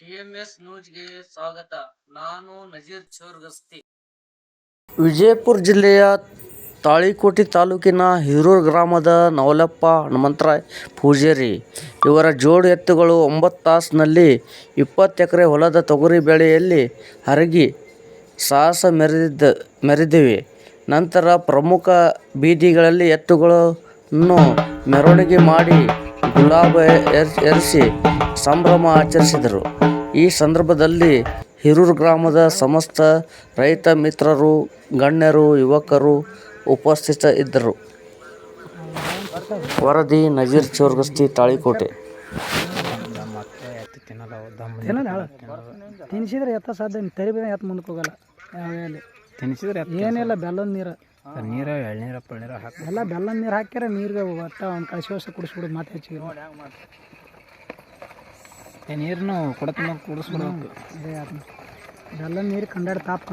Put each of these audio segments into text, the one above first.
TMS ನ್ಯೂಸ್ಗೆ ಸ್ವಾಗತ. ನಾನು ನಜೀರ್ ಚೋರ್ಗಸ್ತಿ. ವಿಜಯಪುರ ಜಿಲ್ಲೆಯ ತಾಳಿಕೋಟೆ ತಾಲೂಕಿನ ಹಿರೂರು ಗ್ರಾಮದ ನವಲಪ್ಪ ಹನುಮಂತರಾಯ್ ಪೂಜಾರಿ ಇವರ ಜೋಡು ಎತ್ತುಗಳು ಒಂಬತ್ತು ತಾಸಿನಲ್ಲಿ ಇಪ್ಪತ್ತು ಎಕರೆ ಹೊಲದ ತೊಗರಿ ಬೆಳೆಯಲ್ಲಿ ಹರಗಿ ಸಾಹಸ ಮೆರೆದಿದ್ದ, ಮೆರೆದಿವೆ. ನಂತರ ಪ್ರಮುಖ ಬೀದಿಗಳಲ್ಲಿ ಎತ್ತುಗಳನ್ನು ಮೆರವಣಿಗೆ ಮಾಡಿ ಗುಲಾಬ ಎರ್ಸಿ ಸಂಭ್ರಮ ಆಚರಿಸಿದರು. ಈ ಸಂದರ್ಭದಲ್ಲಿ ಹಿರೂರು ಗ್ರಾಮದ ಸಮಸ್ತ ರೈತ ಮಿತ್ರರು ಗಣ್ಯರು ಯುವಕರು ಉಪಸ್ಥಿತ ಇದ್ದರು. ವರದಿ ನಜೀರ್ ಚೋರ್ಗಸ್ತಿ ತಾಳಿಕೋಟೆ. ತಿನ್ನಿಸಿದ್ರೆ ತಿನ್ಸಿದ್ರೆ ಎತ್ತ ಸಾಧ್ಯ ತರಿಬೇಡ ಎತ್ತ ಮುಂದಕ್ಕೆ ಹೋಗಲ್ಲ. ತಿನ್ಸಿದ್ರೆ ಏನಿಲ್ಲ ಬೆಲ್ಲದ ನೀರು. ನೀರು ಎಳ್ನೀರ ಪಳ್ನೀರ ಹಾಕಿ ಎಲ್ಲ ಬೆಲ್ಲ ನೀರು ಹಾಕ್ಯಾರ ನೀರಿಗೆ ಒಟ್ಟ ಒಂದು ಕಳಿಸಿ ವರ್ಷ ಕುಡಿಸ್ಬಿಡೋದು ಮತ್ತೆ ಹೆಚ್ಚಿಗೆ. ನೀರನ್ನು ಕೊಡತ್ತ ಕುಡಿಸ್ಬಿಡೋದು ಅದೇ ಬೆಲ್ಲ ನೀರು ಕಂಡಾಡಿ ತಾಪ್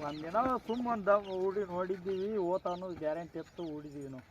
ಒಂದಿನ ಸುಮ್ಮ ಒಂದು ಊಡಿ ನೋಡಿದ್ದೀವಿ ಓತಾನು ಗ್ಯಾರಂಟಿ ಇತ್ತು ಹೂಡಿದ್ದೀವಿ ನಾವು.